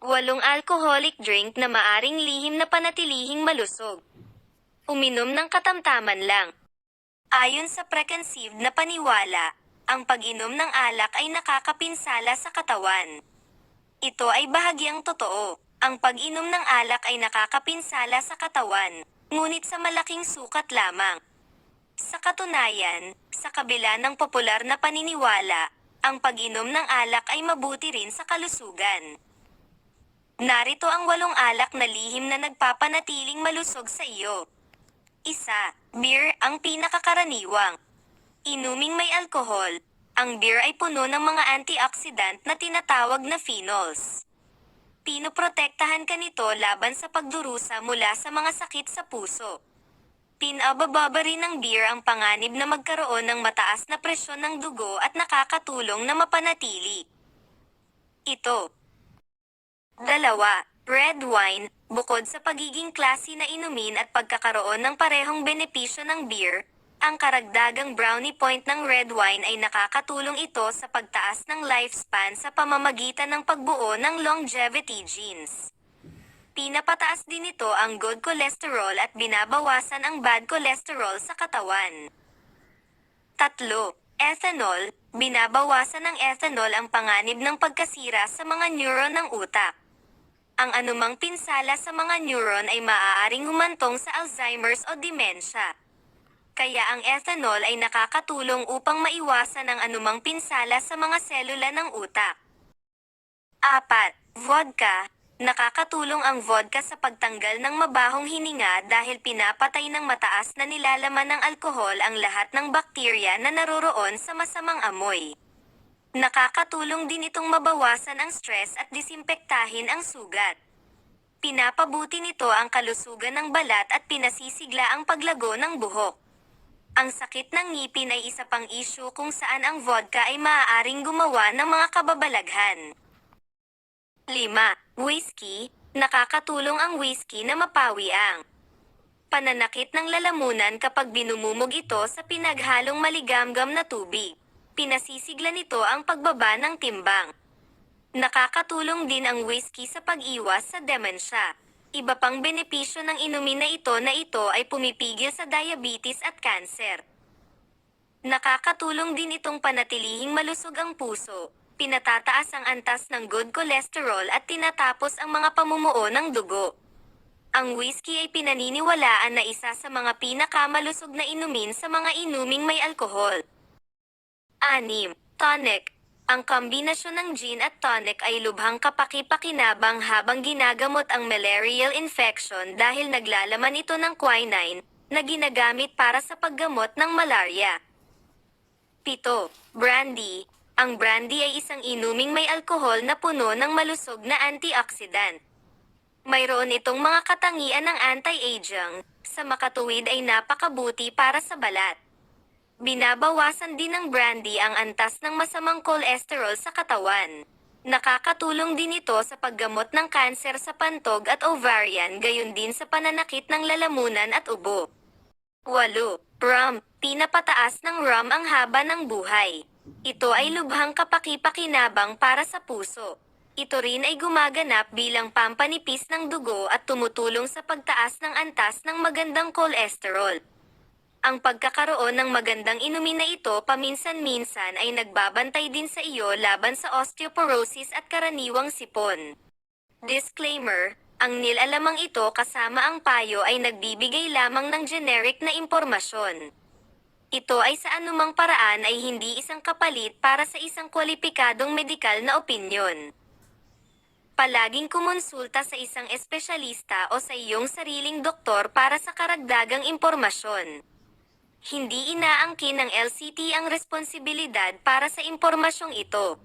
Walong alcoholic drink na maaring lihim na panatilihing malusog. Uminom ng katamtaman lang. Ayon sa preconceived na paniwala, ang pag-inom ng alak ay nakakapinsala sa katawan. Ito ay bahagyang totoo. Ang pag-inom ng alak ay nakakapinsala sa katawan, ngunit sa malaking sukat lamang. Sa katunayan, sa kabila ng popular na paniniwala, ang pag-inom ng alak ay mabuti rin sa kalusugan. Narito ang walong alak na lihim na nagpapanatiling malusog sa iyo. Isa, beer ang pinakakaraniwang. Inuming may alkohol, ang beer ay puno ng mga antioxidant na tinatawag na phenols. Pinoprotektahan ka nito laban sa pagdurusa mula sa mga sakit sa puso. Pinabababa rin ng beer ang panganib na magkaroon ng mataas na presyon ng dugo at nakakatulong na mapanatili. Ito. Dalawa, red wine, bukod sa pagiging klase na inumin at pagkakaroon ng parehong benepisyo ng beer, ang karagdagang brownie point ng red wine ay nakakatulong ito sa pagtaas ng lifespan sa pamamagitan ng pagbuo ng longevity genes. Pinapataas din ito ang good cholesterol at binabawasan ang bad cholesterol sa katawan. Tatlo, ethanol, binabawasan ng ethanol ang panganib ng pagkasira sa mga neuron ng utak. Ang anumang pinsala sa mga neuron ay maaaring humantong sa Alzheimer's o demensya. Kaya ang ethanol ay nakakatulong upang maiwasan ang anumang pinsala sa mga selula ng utak. Apat, vodka. Nakakatulong ang vodka sa pagtanggal ng mabahong hininga dahil pinapatay ng mataas na nilalaman ng alkohol ang lahat ng bakterya na naroroon sa masamang amoy. Nakakatulong din itong mabawasan ang stress at disimpektahin ang sugat. Pinapabuti nito ang kalusugan ng balat at pinasisigla ang paglago ng buhok. Ang sakit ng ngipin ay isa pang issue kung saan ang vodka ay maaaring gumawa ng mga kababalaghan. 5. Whiskey. Nakakatulong ang whiskey na mapawi ang pananakit ng lalamunan kapag binumumog ito sa pinaghalong maligamgam na tubig. Pinasisigla nito ang pagbaba ng timbang. Nakakatulong din ang whiskey sa pag-iwas sa demensya. Iba pang benepisyo ng inumin na ito na ito ay pumipigil sa diabetes at cancer. Nakakatulong din itong panatilihing malusog ang puso, pinatataas ang antas ng good cholesterol at tinatapos ang mga pamumuo ng dugo. Ang whiskey ay pinaniniwalaan na isa sa mga pinakamalusog na inumin sa mga inuming may alkohol. 6. Tonic. Ang kombinasyon ng gin at tonic ay lubhang kapaki-pakinabang habang ginagamot ang malarial infection dahil naglalaman ito ng quinine na ginagamit para sa paggamot ng malaria. 7. Brandy. Ang brandy ay isang inuming may alkohol na puno ng malusog na antioxidant. Mayroon itong mga katangian ng anti-aging, sa makatuwid ay napakabuti para sa balat. Binabawasan din ng brandy ang antas ng masamang cholesterol sa katawan. Nakakatulong din ito sa paggamot ng kanser sa pantog at ovarian gayon din sa pananakit ng lalamunan at ubo. 8. Rum. Pinapataas ng rum ang haba ng buhay. Ito ay lubhang kapaki-pakinabang para sa puso. Ito rin ay gumaganap bilang pampanipis ng dugo at tumutulong sa pagtaas ng antas ng magandang cholesterol. Ang pagkakaroon ng magandang inumin na ito paminsan-minsan ay nagbabantay din sa iyo laban sa osteoporosis at karaniwang sipon. Disclaimer, ang nilalamang ito kasama ang payo ay nagbibigay lamang ng generic na impormasyon. Ito ay sa anumang paraan ay hindi isang kapalit para sa isang kwalipikadong medikal na opinyon. Palaging kumonsulta sa isang espesyalista o sa iyong sariling doktor para sa karagdagang impormasyon. Hindi inaangkin ng LCT ang responsibilidad para sa impormasyong ito.